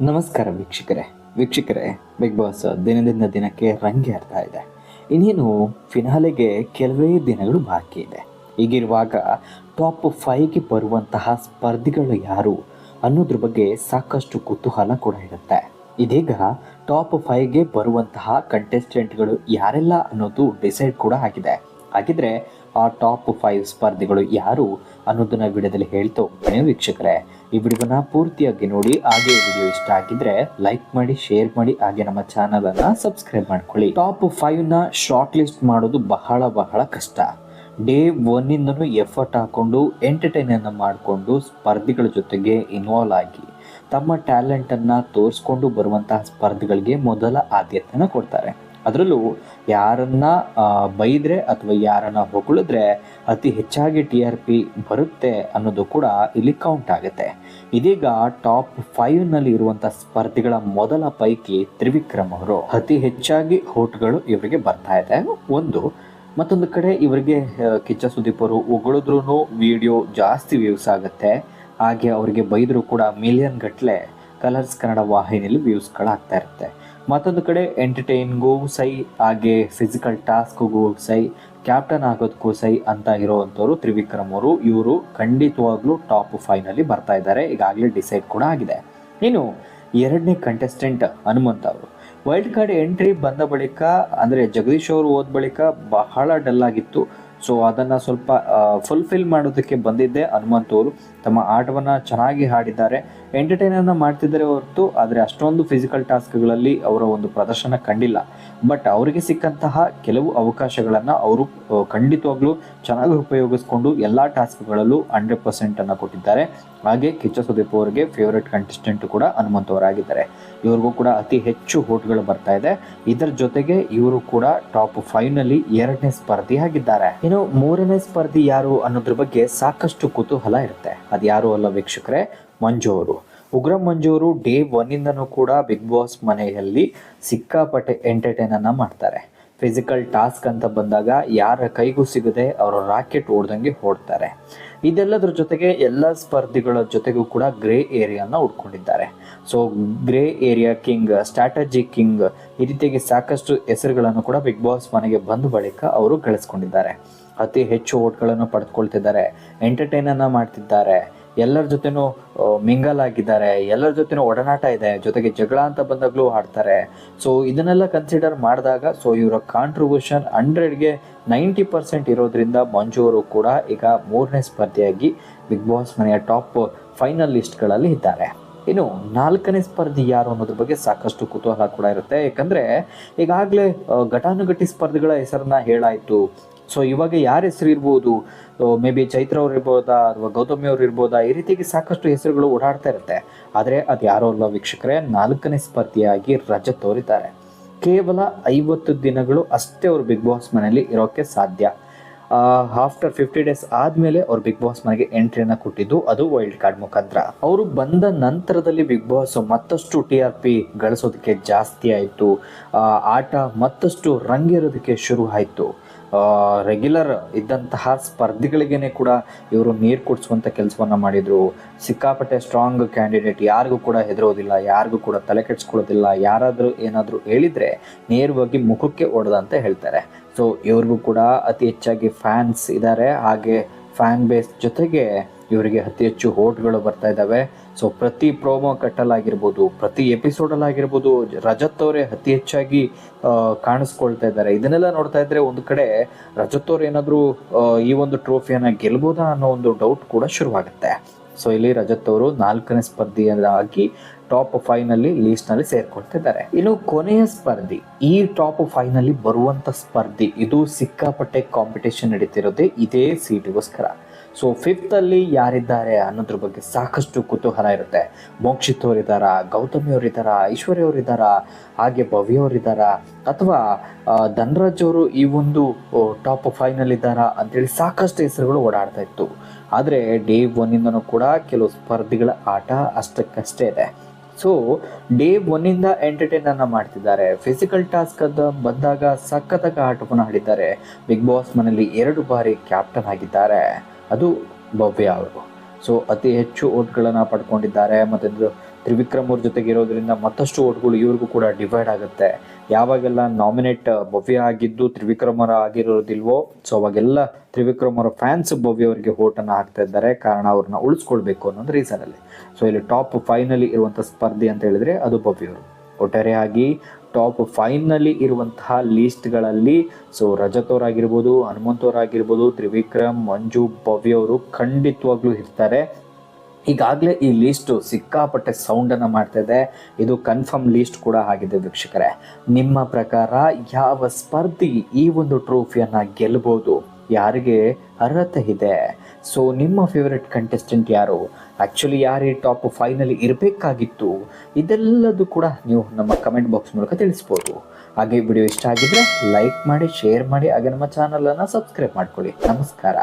ನಮಸ್ಕಾರ ವೀಕ್ಷಕರೇ. ವೀಕ್ಷಕರೇ ಬಿಗ್ ಬಾಸ್ ದಿನದಿಂದ ದಿನಕ್ಕೆ ರಂಗೇರ್ತಾ ಇದೆ. ಇನ್ನೇನು ಫಿನಾಲೆಗೆ ಕೆಲವೇ ದಿನಗಳು ಬಾಕಿ ಇದೆ. ಹೀಗಿರುವಾಗ ಟಾಪ್ ಫೈವ್ಗೆ ಬರುವಂತಹ ಸ್ಪರ್ಧಿಗಳು ಯಾರು ಅನ್ನೋದ್ರ ಬಗ್ಗೆ ಸಾಕಷ್ಟು ಕುತೂಹಲ ಕೂಡ ಇರುತ್ತೆ. ಇದೀಗ ಟಾಪ್ ಫೈವ್ಗೆ ಬರುವಂತಹ ಕಂಟೆಸ್ಟೆಂಟ್ಗಳು ಯಾರೆಲ್ಲ ಅನ್ನೋದು ಡಿಸೈಡ್ ಕೂಡ ಆಗಿದೆ. ಹಾಗಿದ್ರೆ ಆ ಟಾಪ್ ಫೈವ್ ಸ್ಪರ್ಧಿಗಳು ಯಾರು ಅನ್ನೋದನ್ನ ವಿಡಿಯೋದಲ್ಲಿ ಹೇಳ್ತಾ. ಹೋಗ್ತೇನೆ ವೀಕ್ಷಕರೇ, ಈ ವಿಡಿಯೋನ ಪೂರ್ತಿಯಾಗಿ ನೋಡಿ, ಹಾಗೆ ವಿಡಿಯೋ ಇಷ್ಟ ಆಗಿದ್ರೆ ಲೈಕ್ ಮಾಡಿ ಶೇರ್ ಮಾಡಿ, ಹಾಗೆ ನಮ್ಮ ಚಾನಲ್ ಅನ್ನ ಸಬ್ಸ್ಕ್ರೈಬ್ ಮಾಡ್ಕೊಳ್ಳಿ. ಟಾಪ್ ಫೈವ್ನ ಶಾರ್ಟ್ ಲಿಸ್ಟ್ ಮಾಡೋದು ಬಹಳ ಬಹಳ ಕಷ್ಟ. ಡೇ ಒನ್ನಿಂದನೂ ಎಫರ್ಟ್ ಹಾಕೊಂಡು ಎಂಟರ್ಟೈನನ್ನು ಮಾಡಿಕೊಂಡು, ಸ್ಪರ್ಧಿಗಳ ಜೊತೆಗೆ ಇನ್ವಾಲ್ವ್ ಆಗಿ, ತಮ್ಮ ಟ್ಯಾಲೆಂಟನ್ನು ತೋರಿಸ್ಕೊಂಡು ಬರುವಂತಹ ಸ್ಪರ್ಧಿಗಳಿಗೆ ಮೊದಲ ಆದ್ಯತೆಯನ್ನು ಕೊಡ್ತಾರೆ. ಅದರಲ್ಲೂ ಯಾರನ್ನ ಬೈದರೆ ಅಥವಾ ಯಾರನ್ನ ಹೊಗಳಿದ್ರೆ ಅತಿ ಹೆಚ್ಚಾಗಿ ಟಿ ಆರ್ ಪಿ ಬರುತ್ತೆ ಅನ್ನೋದು ಕೂಡ ಇಲ್ಲಿ ಕೌಂಟ್ ಆಗುತ್ತೆ. ಇದೀಗ ಟಾಪ್ ಫೈವ್ನಲ್ಲಿ ಇರುವಂಥ ಸ್ಪರ್ಧಿಗಳ ಮೊದಲ ಪೈಕಿ ತ್ರಿವಿಕ್ರಮ್ ಅವರು ಅತಿ ಹೆಚ್ಚಾಗಿ ಹೋಟ್ಗಳು ಇವರಿಗೆ ಬರ್ತಾ ಇದೆ. ಒಂದು, ಮತ್ತೊಂದು ಕಡೆ ಇವರಿಗೆ ಕಿಚ್ಚ ಸುದೀಪ್ ಅವರು ಹೊಗಳಿದ್ರು ವಿಡಿಯೋ ಜಾಸ್ತಿ ವ್ಯೂಸ್ ಆಗುತ್ತೆ. ಹಾಗೆ ಅವರಿಗೆ ಬೈದರೂ ಕೂಡ ಮಿಲಿಯನ್ ಗಟ್ಟಲೆ ಕಲರ್ಸ್ ಕನ್ನಡ ವಾಹಿನಿಯಲ್ಲಿ ವ್ಯೂಸ್ಗಳಾಗ್ತಾ ಇರುತ್ತೆ. ಮತ್ತೊಂದು ಕಡೆ ಎಂಟರ್ಟೈನ್ಗೂ ಸೈ, ಹಾಗೆ ಫಿಸಿಕಲ್ ಟಾಸ್ಕ್ಗೂ ಸೈ ಕ್ಯಾಪ್ಟನ್ ಆಗೋದಕ್ಕೂ ಸೈ ಅಂತ ಇರೋವಂಥವ್ರು ತ್ರಿವಿಕ್ರಮ್ ಅವರು. ಇವರು ಖಂಡಿತವಾಗ್ಲೂ ಟಾಪ್ ಫೈನಲ್ಲಿ ಬರ್ತಾ ಇದ್ದಾರೆ. ಈಗಾಗಲೇ ಡಿಸೈಡ್ ಕೂಡ ಆಗಿದೆ. ಇನ್ನು ಎರಡನೇ ಕಂಟೆಸ್ಟೆಂಟ್ ಹನುಮಂತ ಅವರು. ವೈಲ್ಡ್ ಕಾರ್ಡ್ ಎಂಟ್ರಿ ಬಂದ ಬಳಿಕ, ಅಂದರೆ ಜಗದೀಶ್ ಅವರು ಹೋದ ಬಳಿಕ ಬಹಳ ಡಲ್ ಆಗಿತ್ತು. ಸೊ ಅದನ್ನು ಸ್ವಲ್ಪ ಫುಲ್ಫಿಲ್ ಮಾಡೋದಕ್ಕೆ ಬಂದಿದ್ದೆ ಹನುಮಂತ್ ಅವರು. ತಮ್ಮ ಆಟವನ್ನು ಚೆನ್ನಾಗಿ ಹಾಡಿದ್ದಾರೆ ಎಂಟರ್ಟೈನನ್ನು ಮಾಡ್ತಿದ್ದಾರೆ ಹೊರತು, ಆದರೆ ಅಷ್ಟೊಂದು ಫಿಸಿಕಲ್ ಟಾಸ್ಕ್ಗಳಲ್ಲಿ ಅವರ ಒಂದು ಪ್ರದರ್ಶನ ಕಂಡಿಲ್ಲ. ಬಟ್ ಅವರಿಗೆ ಸಿಕ್ಕಂತಹ ಕೆಲವು ಅವಕಾಶಗಳನ್ನು ಅವರು ಖಂಡಿತವಾಗ್ಲೂ ಚೆನ್ನಾಗಿ ಉಪಯೋಗಿಸ್ಕೊಂಡು ಎಲ್ಲ ಟಾಸ್ಕ್ಗಳಲ್ಲೂ ಹಂಡ್ರೆಡ್ ಪರ್ಸೆಂಟನ್ನು ಕೊಟ್ಟಿದ್ದಾರೆ. ಹಾಗೆ ಕಿಚ್ಚ ಸುದೀಪ್ ಅವರಿಗೆ ಫೇವರೇಟ್ ಕಂಟೆಸ್ಟೆಂಟ್ ಕೂಡ ಹನುಮಂತ್ ಅವರಾಗಿದ್ದಾರೆ. ಇವ್ರಿಗೂ ಕೂಡ ಅತಿ ಹೆಚ್ಚು ಹೋಟ್ಗಳು ಬರ್ತಾ ಇದೆ. ಇದರ ಜೊತೆಗೆ ಇವರು ಕೂಡ ಟಾಪ್ ಫೈವ್ನಲ್ಲಿ ಎರಡನೇ ಸ್ಪರ್ಧಿ ಆಗಿದ್ದಾರೆ. ಇನ್ನು ಮೂರನೇ ಸ್ಪರ್ಧಿ ಯಾರು ಅನ್ನೋದ್ರ ಬಗ್ಗೆ ಸಾಕಷ್ಟು ಕುತೂಹಲ ಇರುತ್ತೆ. ಅದು ಯಾರು ಅಲ್ಲ ವೀಕ್ಷಕರೇ? ಮಂಜು ಅವರು. ಉಗ್ರ ಮಂಜೂರು ಡೇ ಒನ್ನಿಂದನೂ ಕೂಡ ಬಿಗ್ ಬಾಸ್ ಮನೆಯಲ್ಲಿ ಸಿಕ್ಕಾಪಟ್ಟೆ ಎಂಟರ್ಟೈನನ್ನು ಮಾಡ್ತಾರೆ. ಫಿಸಿಕಲ್ ಟಾಸ್ಕ್ ಅಂತ ಬಂದಾಗ ಯಾರ ಕೈಗೂ ಸಿಗದೆ ಅವರು ರಾಕೆಟ್ ಓಡ್ದಂಗೆ ಓಡ್ತಾರೆ. ಇದೆಲ್ಲದ್ರ ಜೊತೆಗೆ ಎಲ್ಲ ಸ್ಪರ್ಧಿಗಳ ಜೊತೆಗೂ ಕೂಡ ಗ್ರೇ ಏರಿಯಾನ ಉಡ್ಕೊಂಡಿದ್ದಾರೆ so grey area king strategy king ಈ ರೀತಿಯಾಗಿ ಸಾಕಷ್ಟು ಹೆಸರುಗಳನ್ನು ಕೂಡ ಬಿಗ್ ಬಾಸ್ ಮನೆಗೆ ಬಂದ ಬಳಿಕ ಅವರು ಗಳಿಸ್ಕೊಂಡಿದ್ದಾರೆ. ಅತಿ ಹೆಚ್ಚು ಓಟ್ಗಳನ್ನು ಪಡೆದುಕೊಳ್ತಿದ್ದಾರೆ. ಎಂಟರ್ಟೈನನ್ನು ಮಾಡ್ತಿದ್ದಾರೆ. ಎಲ್ಲರ ಜೊತೆನೂ ಮಿಂಗಲ್ ಆಗಿದ್ದಾರೆ ಎಲ್ಲರ ಜೊತೆನೂ ಒಡನಾಟ ಇದೆ, ಜೊತೆಗೆ ಜಗಳ ಅಂತ ಬಂದಾಗಲೂ ಆಡ್ತಾರೆ. ಸೊ ಇದನ್ನೆಲ್ಲ ಕನ್ಸಿಡರ್ ಮಾಡಿದಾಗ ಸೊ ಇವರ ಕಾಂಟ್ರಿಬ್ಯೂಷನ್ ಹಂಡ್ರೆಡ್ಗೆ ನೈಂಟಿ ಪರ್ಸೆಂಟ್ ಇರೋದ್ರಿಂದ ಮಂಜು ಅವರು ಕೂಡ ಈಗ ಮೂರನೇ ಸ್ಪರ್ಧೆಯಾಗಿ ಬಿಗ್ ಬಾಸ್ ಮನೆಯ ಟಾಪ್ ಫೈನಲ್ ಲಿಸ್ಟ್ಗಳಲ್ಲಿ ಇದ್ದಾರೆ. ಇನ್ನು ನಾಲ್ಕನೇ ಸ್ಪರ್ಧಿ ಯಾರು ಅನ್ನೋದ್ರ ಬಗ್ಗೆ ಸಾಕಷ್ಟು ಕುತೂಹಲ ಕೂಡ ಇರುತ್ತೆ. ಯಾಕಂದ್ರೆ, ಈಗಾಗಲೇ ಘಟಾನುಘಟಿ ಸ್ಪರ್ಧೆಗಳ ಹೆಸರನ್ನ ಹೇಳಾಯ್ತು. ಸೊ ಇವಾಗ ಯಾರ ಹೆಸರು ಇರ್ಬೋದು? ಮೇ ಬಿ ಚೈತ್ರ ಅವ್ರು ಇರ್ಬೋದಾ ಅಥವಾ ಗೌತಮಿ ಅವ್ರು ಇರ್ಬೋದಾ? ಈ ರೀತಿಯಾಗಿ ಸಾಕಷ್ಟು ಹೆಸರುಗಳು ಓಡಾಡ್ತಾ ಇರುತ್ತೆ. ಆದರೆ ಅದು ಯಾರೋ ಅಲ್ಲ ವೀಕ್ಷಕರೇ? ನಾಲ್ಕನೇ ಸ್ಪರ್ಧಿಯಾಗಿ ರಜೆ ತೋರಿತಾರೆ ಕೇವಲ ಐವತ್ತು ದಿನಗಳು ಅಷ್ಟೇ ಅವರು ಬಿಗ್ ಬಾಸ್ ಮನೆಯಲ್ಲಿ ಇರೋಕ್ಕೆ ಸಾಧ್ಯ. ಆಫ್ಟರ್ ಫಿಫ್ಟಿ ಡೇಸ್ ಆದಮೇಲೆ ಅವ್ರು ಬಿಗ್ ಬಾಸ್ ಮನೆಗೆ ಎಂಟ್ರಿಯನ್ನು ಕೊಟ್ಟಿದ್ದು ಅದು ವೈಲ್ಡ್ ಕಾರ್ಡ್ ಮುಖಾಂತರ. ಅವರು ಬಂದ ನಂತರದಲ್ಲಿ ಬಿಗ್ ಬಾಸ್ ಮತ್ತಷ್ಟು ಟಿ ಆರ್ ಪಿ ಗಳಿಸೋದಕ್ಕೆ ಜಾಸ್ತಿ ಆಯಿತು. ಆಟ ಮತ್ತಷ್ಟು ರಂಗೇರೋದಕ್ಕೆ ಶುರು ಆಯಿತು. ರೆಗ್ಯುಲರ್ ಇದ್ದಂತಹ ಸ್ಪರ್ಧಿಗಳಿಗೇನೆ ಕೂಡ ಇವರು ನೀರು ಕುಡಿಸುವಂಥ ಕೆಲಸವನ್ನು ಮಾಡಿದರು. ಸಿಕ್ಕಾಪಟ್ಟೆ ಸ್ಟ್ರಾಂಗ್ ಕ್ಯಾಂಡಿಡೇಟ್ ಯಾರಿಗೂ ಕೂಡ ಹೆದರೋದಿಲ್ಲ, ಯಾರಿಗೂ ಕೂಡ ತಲೆ ಕೆಡಿಸ್ಕೊಳ್ಳೋದಿಲ್ಲ. ಯಾರಾದರೂ ಏನಾದರೂ ಹೇಳಿದರೆ ನೇರವಾಗಿ ಮುಖಕ್ಕೆ ಅಂತ ಹೇಳ್ತಾರೆ. ಸೊ ಇವ್ರಿಗೂ ಕೂಡ ಅತಿ ಹೆಚ್ಚಾಗಿ ಫ್ಯಾನ್ಸ್ ಇದ್ದಾರೆ ಹಾಗೆ ಫ್ಯಾನ್ ಬೇಸ್ ಜೊತೆಗೆ ಇವರಿಗೆ ಅತಿ ಹೆಚ್ಚು ಹೋಟ್ಗಳು ಬರ್ತಾ ಇದ್ದಾವೆ. ಸೊ ಪ್ರತಿ ಪ್ರೋಮೋ ಕಟ್ಟಲಾಗಿರ್ಬೋದು, ಪ್ರತಿ ಎಪಿಸೋಡಲ್ಲಾಗಿರ್ಬೋದು ರಜತ್ ಅವರೇ ಅತಿ ಹೆಚ್ಚಾಗಿ ಕಾಣಿಸ್ಕೊಳ್ತಾ ಇದ್ದಾರೆ. ಇದನ್ನೆಲ್ಲ ನೋಡ್ತಾ ಇದ್ರೆ ಒಂದು ಕಡೆ ರಜತ್ ಅವ್ರು ಏನಾದರೂ ಈ ಒಂದು ಟ್ರೋಫಿಯನ್ನ ಗೆಲ್ಬೋದಾ ಅನ್ನೋ ಒಂದು ಡೌಟ್ ಕೂಡ ಶುರುವಾಗುತ್ತೆ. ಸೊ ಇಲ್ಲಿ ರಜತ್ ಅವರು ನಾಲ್ಕನೇ ಸ್ಪರ್ಧಿಯಾಗಿ ಟಾಪ್ ಫೈವ್ನಲ್ಲಿ ಲೀಸ್ಟ್ನಲ್ಲಿ ಸೇರ್ಕೊಳ್ತಿದ್ದಾರೆ ಇನ್ನು ಕೊನೆಯ ಸ್ಪರ್ಧಿ, ಈ ಟಾಪ್ ಫೈವ್ನಲ್ಲಿ ಬರುವಂತ ಸ್ಪರ್ಧಿ, ಇದು ಸಿಕ್ಕಾಪಟ್ಟೆ ಕಾಂಪಿಟೇಷನ್ ನಡೀತಿರೋದೇ ಇದೇ ಸೀಟಿಗೋಸ್ಕರ ಸೊ ಫಿಫ್ತಲ್ಲಿ ಯಾರಿದ್ದಾರೆ ಅನ್ನೋದ್ರ ಬಗ್ಗೆ ಸಾಕಷ್ಟು ಕುತೂಹಲ ಇರುತ್ತೆ. ಮೋಕ್ಷಿತ್ ಅವರಿದ್ದಾರಾ ಗೌತಮಿ ಅವರಿದ್ದಾರಾ ಐಶ್ವರ್ಯ ಅವರಿದ್ದಾರಾ ಹಾಗೆ ಭವ್ಯ ಅವರಿದ್ದಾರಾ ಅಥವಾ ಧನರಾಜ್ ಅವರು ಈ ಒಂದು ಟಾಪ್ ಫೈನಲ್ ಇದ್ದಾರಾ ಅಂತೇಳಿ ಸಾಕಷ್ಟು ಹೆಸರುಗಳು ಓಡಾಡ್ತಾ ಇತ್ತು. ಆದರೆ, ಡೇ ಒನ್ನಿಂದನೂ ಕೂಡ ಕೆಲವು ಸ್ಪರ್ಧಿಗಳ ಆಟ ಅಷ್ಟಕ್ಕಷ್ಟೇ ಇದೆ. ಸೊ ಡೇ ಒನ್ನಿಂದ ಎಂಟರ್ಟೈನ್ ಅನ್ನ ಮಾಡ್ತಿದ್ದಾರೆ. ಫಿಸಿಕಲ್ ಟಾಸ್ಕ್ ಅದ ಬಂದಾಗ ಸಖತ್ತಾಗಿ ಆಟವನ್ನು ಆಡಿದ್ದಾರೆ. ಬಿಗ್ ಬಾಸ್ ಮನೆಯಲ್ಲಿ ಎರಡು ಬಾರಿ ಕ್ಯಾಪ್ಟನ್ ಆಗಿದ್ದಾರೆ. ಅದು ಭವ್ಯ ಅವರು ಸೊ ಅತಿ ಹೆಚ್ಚು ಓಟ್ಗಳನ್ನು ಪಡ್ಕೊಂಡಿದ್ದಾರೆ ಮತ್ತು ತ್ರಿವಿಕ್ರಮ್ ಅವ್ರ ಜೊತೆಗೆ ಇರೋದ್ರಿಂದ ಮತ್ತಷ್ಟು ಓಟ್ಗಳು ಇವ್ರಿಗೂ ಕೂಡ ಡಿವೈಡ್ ಆಗುತ್ತೆ. ಯಾವಾಗೆಲ್ಲ ನಾಮಿನೇಟ್ ಭವ್ಯ ಆಗಿದ್ದು ತ್ರಿವಿಕ್ರಮರ ಆಗಿರೋದಿಲ್ವೋ ಸೊ ಅವಾಗೆಲ್ಲ ತ್ರಿವಿಕ್ರಮ್ ಅವರ ಫ್ಯಾನ್ಸ್ ಭವ್ಯ ಅವರಿಗೆ ಓಟನ್ನು ಹಾಕ್ತಾ ಇದ್ದಾರೆ. ಕಾರಣ ಅವ್ರನ್ನ ಉಳಿಸ್ಕೊಳ್ಬೇಕು ಅನ್ನೋದು ರೀಸನಲ್ಲಿ ಸೊ ಇಲ್ಲಿ ಟಾಪ್ ಫೈನಲಿ ಇರುವಂಥ ಸ್ಪರ್ಧೆ ಅಂತ ಹೇಳಿದ್ರೆ ಅದು ಭವ್ಯ ಅವರು ಒಟ್ಟಾರೆಯಾಗಿ ಟಾಪ್ ಫೈವ್ನಲ್ಲಿ ಇರುವಂತಹ ಲೀಸ್ಟ್ಗಳಲ್ಲಿ ಸೊ ರಜತ್ ಅವರಾಗಿರ್ಬೋದು, ಹನುಮಂತ್ ಅವರಾಗಿರ್ಬೋದು, ತ್ರಿವಿಕ್ರಮ್, ಮಂಜು, ಭವ್ಯ ಅವರು ಖಂಡಿತವಾಗ್ಲೂ ಇರ್ತಾರೆ. ಈಗಾಗಲೇ ಈ ಲೀಸ್ಟು ಸಿಕ್ಕಾಪಟ್ಟೆ ಸೌಂಡನ್ನು ಮಾಡ್ತಾ ಇದೆ ಇದು ಕನ್ಫರ್ಮ್ ಲೀಸ್ಟ್ ಕೂಡ ಆಗಿದೆ ವೀಕ್ಷಕರೇ. ನಿಮ್ಮ ಪ್ರಕಾರ ಯಾವ ಸ್ಪರ್ಧಿ ಈ ಒಂದು ಟ್ರೋಫಿಯನ್ನು ಗೆಲ್ಬೋದು? ಯಾರಿಗೆ ಅರ್ಹತೆ ಇದೆ? ಸೊ ನಿಮ್ಮ ಫೇವರೆಟ್ ಕಂಟೆಸ್ಟೆಂಟ್ ಯಾರು? ಆ್ಯಕ್ಚುಲಿ ಯಾರು ಟಾಪ್ ಫೈನಲ್ಲಿ ಇರಬೇಕಾಗಿತ್ತು? ಇದೆಲ್ಲದೂ ಕೂಡ ನೀವು ನಮ್ಮ ಕಮೆಂಟ್ ಬಾಕ್ಸ್ ಮೂಲಕ ತಿಳಿಸ್ಬೋದು. ಹಾಗೆ ವಿಡಿಯೋ ಇಷ್ಟ ಆಗಿದ್ರೆ ಲೈಕ್ ಮಾಡಿ ಶೇರ್ ಮಾಡಿ, ಹಾಗೆ ನಮ್ಮ ಚಾನಲನ್ನು ಸಬ್ಸ್ಕ್ರೈಬ್ ಮಾಡ್ಕೊಳ್ಳಿ. ನಮಸ್ಕಾರ.